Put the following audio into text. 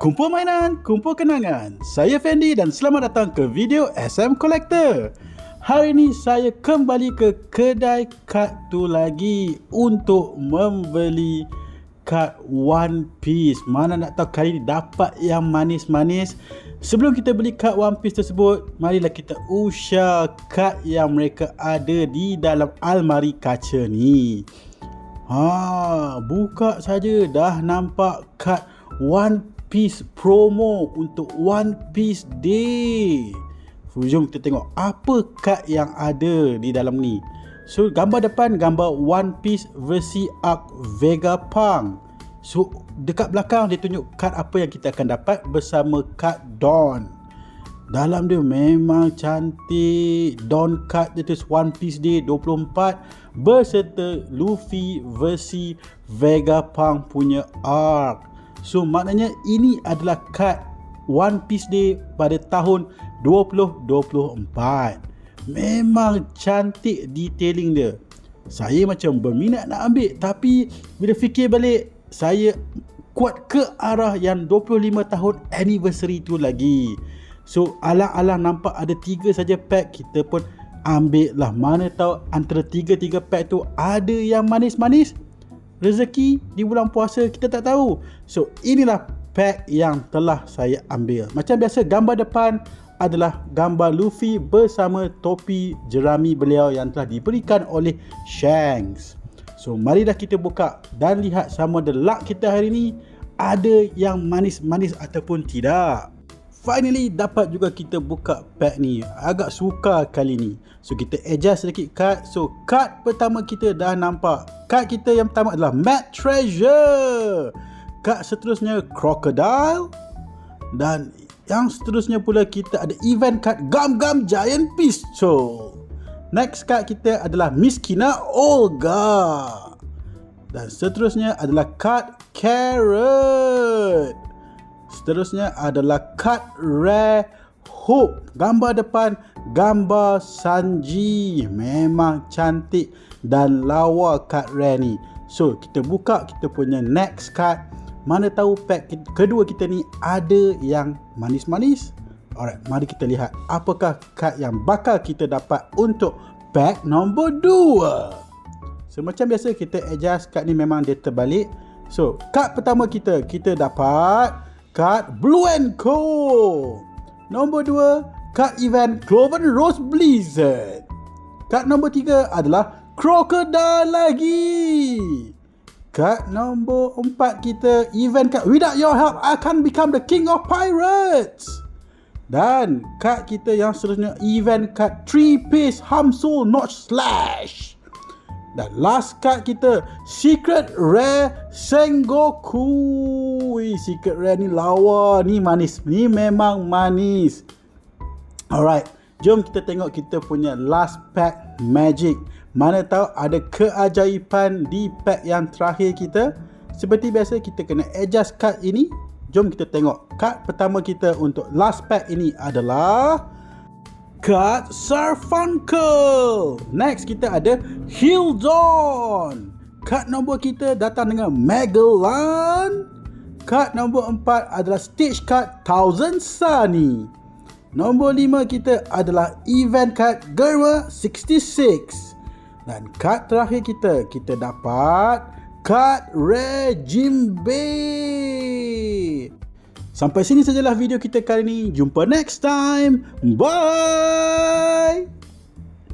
Kumpul mainan, kumpul kenangan. Saya Fendi dan selamat datang ke video SM Collector. Hari ini saya kembali ke kedai kad tu lagi untuk membeli kad One Piece. Mana nak tahu kali ni dapat yang manis-manis. Sebelum kita beli kad One Piece tersebut, marilah kita usah kad yang mereka ada di dalam almari kaca ni. Ha, buka saja dah nampak kad One Piece promo untuk One Piece Day. Jom kita tengok apa kad yang ada di dalam ni. So gambar depan gambar One Piece versi Arc Vegapunk. So dekat belakang dia tunjuk kad apa yang kita akan dapat bersama kad Dawn. Dalam dia memang cantik. Dawn card dia tulis One Piece Day 24 berserta Luffy versi Vegapunk punya arc. So maknanya ini adalah kad One Piece Day pada tahun 2024. Memang cantik detailing dia. Saya macam berminat nak ambil tapi bila fikir balik saya kuat ke arah yang 25 tahun anniversary tu lagi. So alang-alang nampak ada tiga saja pack kita pun ambil lah mana tahu antara tiga-tiga pack tu ada yang manis-manis rezeki di bulan puasa kita tak tahu. So inilah pack yang telah saya ambil. Macam biasa gambar depan adalah gambar Luffy bersama topi jerami beliau yang telah diberikan oleh Shanks. So marilah kita buka dan lihat sama ada luck kita hari ini ada yang manis-manis ataupun tidak. Finally dapat juga kita buka pack ni. Agak suka kali ni. So kita adjust sedikit card So card pertama kita dah nampak. Card kita yang pertama adalah Mad Treasure. Card seterusnya Crocodile. Dan yang seterusnya pula kita ada event card Gum Gum Giant Pistol. Next card kita adalah Miskina Olga. Dan seterusnya adalah card Carrot Seterusnya adalah cut rare hook. Gambar depan gambar Sanji. Memang cantik dan lawa cut rare ni. So kita buka kita punya next card. Mana tahu pack kedua kita ni ada yang manis-manis. Alright, mari kita lihat apakah kad yang bakal kita dapat untuk pack nombor 2. So macam biasa kita adjust kad ni memang dia terbalik. So, kad pertama kita kita dapat kad Blue and Co. Nombor 2, kad event Cloven Rose Blizzard. Kad nombor 3 adalah Crocodile lagi. Kad nombor 4 kita event kad Without Your Help I Can Become the King of Pirates. Dan kad kita yang seterusnya event kad 3 piece Hamsul Notch Slash. Dan last card kita Secret Rare Sengoku Wih, Secret Rare ni lawa Ni manis Ni memang manis Alright Jom kita tengok kita punya last pack magic Mana tahu ada keajaiban di pack yang terakhir kita Seperti biasa kita kena adjust card ini Jom kita tengok Card pertama kita untuk last pack ini adalah Cut Sarfunkel. Next kita ada Hildon. Cut nombor kita datang dengan Magellan. Cut nombor empat adalah Stage Cut Thousand Sunny. Nombor lima kita adalah Event Cut Germa 66. Dan cut terakhir kita, kita dapat Cut Regimbe. Sampai sini sajalah video kita kali ini. Jumpa next time. Bye.